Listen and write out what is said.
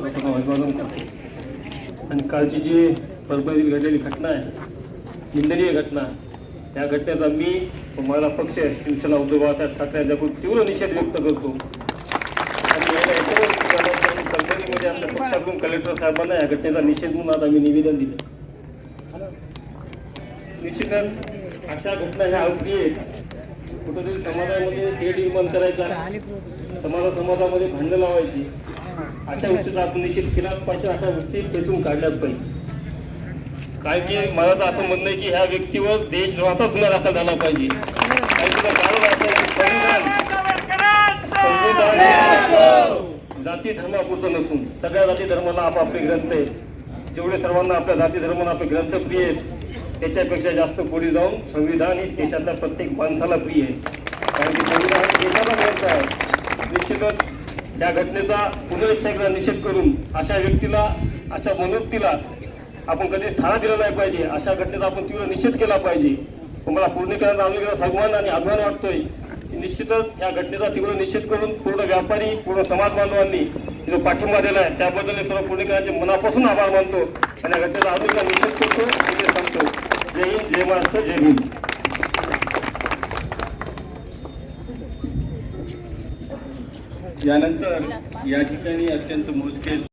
आपण अभिवादन करतो आणि कालची जी परभणीत घडलेली घटना आहे निंदनीय घटना त्या घटनेचा मी व माझा पक्ष शिवसेना उद्धव बाळासाहेब ठाकरे यांच्याकडून तीव्र निषेध व्यक्त करतो. परभणीमध्ये आमच्या पक्षाकडून कलेक्टर साहेबांना या घटनेचा निषेध म्हणून आज आम्ही निवेदन दिलं. निश्चितच अशा घटना ह्या अवघी आहेत कुठेतरी समाजामध्ये थेट निर्माण करायचा समाजा समाजामध्ये भांडणं लावायची अशा गोष्टीचा आपण निश्चित केलाच पाहिजे अशा गोष्टी तेथून काढल्याच पाहिजे. काय की मला तर असं म्हणणं आहे की ह्या व्यक्तीवर देशद्रोहाचा गुन्हा दाखल झाला पाहिजे. संविधान जाती धर्मापुरतं नसून सगळ्या जाती धर्माला आपापले ग्रंथ आहेत. जेवढे सर्वांना आपल्या जाती धर्माला आपले ग्रंथ प्रिय आहेत त्याच्यापेक्षा जास्त पुढे जाऊन संविधान ही देशातल्या प्रत्येक माणसाला प्रिय आहे. कारण की संविधान देशाला ग्रंथ आहे. निश्चितच या घटनेचा पुनरुच्चार एकदा निषेध करून अशा व्यक्तीला अशा मनोक्तीला आपण कधीच थारा दिला नाही पाहिजे. अशा घटनेचा आपण तीव्र निषेध केला पाहिजे. मला पूर्णीकरण आंदोलनाचा सन्मान आणि अभिमान वाटतोय. की निश्चितच या घटनेचा तीव्र निषेध करून पूर्ण व्यापारी पूर्ण समाज बांधवांनी जो पाठिंबा दिला आहे त्याबद्दल मी सर्व पूर्णिकरांचे मनापासून आभार मानतो. आणि या घटनेचा अजून निषेध करतो सांगतो जय हिंद जय महाराष्ट्र जय हिंद यानंतर या ठिकाणी अत्यंत मोजके